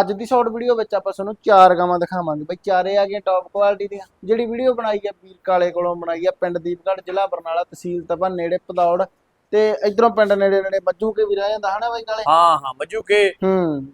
ਅੱਜ ਦੀ short video ਵਿੱਚ ਆਪਾਂ ਤੁਹਾਨੂੰ ਚਾਰ ਗਾਵਾਂ ਦਿਖਾਵਾਂਗੇ। ਬਈ ਚਾਰੇ ਆ ਗਈਆਂ ਟੌਪ ਕੁਆਲਿਟੀ ਦੀਆਂ। ਜਿਹੜੀ ਵੀਡੀਓ ਬਣਾਈ ਆ ਵੀਰ ਕਾਲੇ ਕੋਲੋਂ ਬਣਾਈ ਆ ਪਿੰਡ ਦੀਪਗੜ੍ਹ ਜ਼ਿਲ੍ਹਾ ਬਰਨਾਲਾ ਤਹਿਸੀਲ ਤਪਾ ਨੇੜੇ ਪਦੌੜ ਤੇ ਇਧਰੋਂ ਪਿੰਡ ਨੇੜੇ ਨੇੜੇ ਮੱਜੂ ਕੇ ਵੀ ਰਹਿ ਜਾਂਦਾ ਹਨਾ ਬਈ ਕਾਲੇ? ਹਾਂ ਹਾਂ ਮੱਜੂ ਕੇ ਹੂੰ।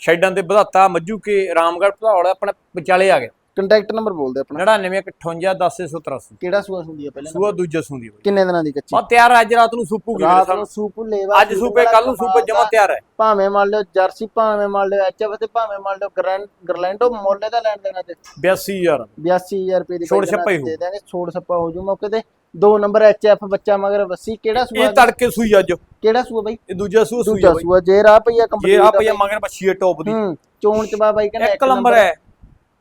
ਸ਼ੈਡਾਂ ਤੇ ਵਧਾਤਾ ਮੱਜੂ ਕੇ ਰਾਮਗੜ੍ਹ ਭਦੌੜ ਆਪਣੇ ਵਿਚਾਲੇ ਆ ਗਿਆ ਕੰਟੈਕਟ ਨੰਬਰ ਬੋਲਦੇ ਆਪਣਾ। 9958 ਕਿਹੜਾ ਸੂਆ ਹੁੰਦੀ ਆ ਪਹਿਲਾਂ? ਸੂਆ ਦੂਜਾ ਸੂੰਦੀ ਬਈ। ਕਿੰਨੇ ਦਿਨਾਂ ਦੀ ਕੱਚੀ? ਆ ਤਿਆਰ ਆ, ਅੱਜ ਰਾਤ ਨੂੰ ਸੂਪੂਗੀ ਮੇਰੇ ਰਾਤ ਸਾਹਮਣੇ। ਨੂੰ ਸੂਪ ਲੇਵਾ ਅੱਜ ਸੂਪੇ ਕੱਲ ਨੂੰ ਸੂਪੇ ਜਮਾ ਤਿਆਰ ਹੈ। ਭਾਵੇਂ ਮੰਨ ਲਿਓ ਜਰਸੀ ਭਾਵੇਂ ਮੰਨ ਲਿਓ ਐਚਐਫ ਤੇ ਭਾਵੇਂ ਮੰਨ ਲਿਓ ਗ੍ਰੈਂਡ ਗਰਲੈਂਡੋ ਮੁੱਲ ਦਾ ਲੈਣ ਦੇਣਾ ਤੇ। 82000 82000 ਰੁਪਏ ਦੀ ਛੋੜ ਛੱਪਾ ਹੀ ਦੇ ਦਾਂਗੇ ਛੋੜ ਛੱਪਾ ਹੋ ਜੂ ਮੌਕੇ ਤੇ। ਦੋ ਨੰਬਰ ਐਚਐਫ ਬੱਚਾ ਮਗਰ ਵੱਸੀ ਕਿਹੜਾ ਸੂਆ ਇਹ ਤੜਕੇ ਸੂਈ ਅੱਜ। ਕਿਹੜਾ ਸੂਆ ਬਾਈ? ਇਹ ਦੂਜਾ ਸੂਆ ਸੂਈ ਦੂਜਾ ਆ ਬਈ। ਸੂਆ ਜੇ ਰਾਹ ਪਈਆ ਕੰਪਨੀ ਇਹ ਆ ਪਈਆ ਮਗਰ ਬੱਚੀ ਹੈ ਟੌਪ ਦੀ। ਹੂੰ ਚੋਣ ਚ ਬਾ ਬਾਈ ਕਹਿੰਦਾ ਇੱਕ ਨੰਬਰ ਹੈ।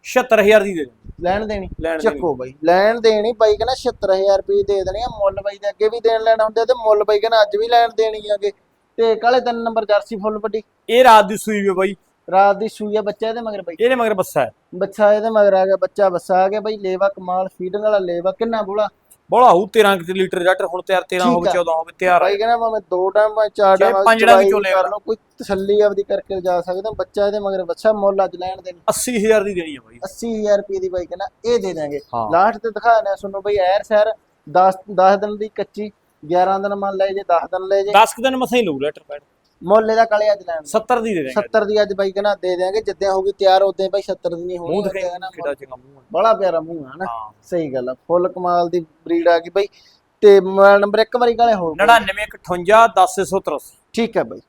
76000 ਦੀ ਦੇ ਦੇ ਲੈਣ ਦੇਣੀ। ਲੈਣ ਦੇਣੀ। ਚੱਕੋ ਬਾਈ। ਲੈਣ ਦੇਣੀ ਬਾਈ ਕਹਿੰਦਾ 76000 ਰੁਪਏ ਦੇ ਦੇਣੀ ਆ ਮੁੱਲ ਬਾਈ ਦੇ ਅੱਗੇ ਵੀ ਦੇਣ ਲੈਣਾ ਹੁੰਦੇ ਤੇ ਮੁੱਲ ਬਾਈ ਕਹਿੰਦਾ ਅੱਜ ਵੀ ਲੈਣ ਦੇਣੀ ਆਗੇ ਤੇ ਕਾਲੇ ਤਿੰਨ ਨੰਬਰ ਜਰਸੀ ਫੁੱਲ ਵੱਡੀ। ਇਹ ਰਾਤ ਦੀ ਸੂਈ ਹੈ ਬਾਈ। ਰਾਤ ਦੀ ਸੂਈ ਆ ਬੱਚਾ ਇਹਦੇ ਮਗਰ ਬਾਈ। ਇਹਦੇ ਮਗਰ ਬੱਸਾ ਹੈ। ਬੱਚਾ ਇਹਦੇ ਮਗਰ ਆ ਗਿਆ ਬੱਚਾ ਬੱਸਾ ਆ ਗਿਆ ਬਾਈ ਲੇਵਾ ਕਮਾਲ ਫੀਡਿੰਗ ਵਾਲਾ ਲੇਵਾ ਕਿੰਨਾ ਬੋਲਾ ਬੋਲਾ ਹੋਊ 13 ਕਿ ਲੀਟਰ ਜੱਟ ਹੁਣ ਤਿਆਰ 13 ਹੋਵੇ ਠੀਕ ਆ। 14 ਹੋਵੇ ਤਿਆਰ ਹੈ ਬਾਈ ਕਹਿੰਦਾ ਮੈਂ ਦੋ ਟਾਈਮ ਮੈਂ ਚਾਰ ਟਾਈਮ ਪੰਜ ਟਾਈਮ ਵਿੱਚੋਂ ਲੈ ਲਓ ਕੋਈ ਤਸੱਲੀ ਆਪਦੀ ਕਰਕੇ ਜਾ ਸਕਦੇ ਹੋ। ਬੱਚਾ ਇਹਦੇ ਮਗਰ ਬੱਚਾ ਮੁੱਲ ਅੱਜ ਲੈਣ ਦੇਣੀ। 80000 ਦੀ ਦੇਣੀ ਹੈ ਬਾਈ। 80000 ਰੁਪਏ ਦੀ ਬਾਈ ਕਹਿੰਦਾ ਇਹ ਦੇ ਦਾਂਗੇ ਹਾਂ। ਲਾਸਟ ਤੇ ਦਿਖਾ ਦਿਆਂ ਤੁਹਾਨੂੰ ਬਈ ਐਰ ਸਰ 10 10 ਦਿਨ ਦੀ ਕੱਚੀ 11 ਦਿਨ ਮੰਨ ਲੈ ਜੇ 10 ਦਿਨ ਲੈ ਜੇ। 10 ਦਿਨ ਮਸਾਂ ਹੀ ਲਊ ਲੀਟਰ ਪੈਣ ਮੁੱਲ ਇਹਦਾ ਕਾਲੇ ਅੱਜ ਲੈਣ 70 ਦੀ ਦੇ ਦੇਣਗੇ 70 ਦੀ ਅੱਜ ਬਾਈ ਕਹਿੰਦਾ ਦੇ ਦਿਆਂਗੇ ਜਿੱਦਾਂ ਹੋਊਗੀ ਤਿਆਰ ਉਦੋਂ ਬਾਈ 70 ਦੀ ਨਹੀਂ ਹੋਣੀ। ਮੂੰਹ ਦਿਖਾਈ ਕਿੱਡਾ ਚੰਗਾ ਮੂੰਹ ਹੈ ਬੜਾ ਪਿਆਰਾ ਮੂੰਹ ਹੈ ਨਾ। ਸਹੀ ਗੱਲ ਆ ਫੁੱਲ ਕਮਾਲ ਦੀ ਬਰੀਡ ਆ ਗਈ ਬਾਈ। ਤੇ ਮੋਬਾਈਲ ਨੰਬਰ ਇੱਕ ਵਾਰੀ ਕਾਲੇ ਹੋਰ 99 58 10 183 ਠੀਕ ਹੈ ਬਾਈ।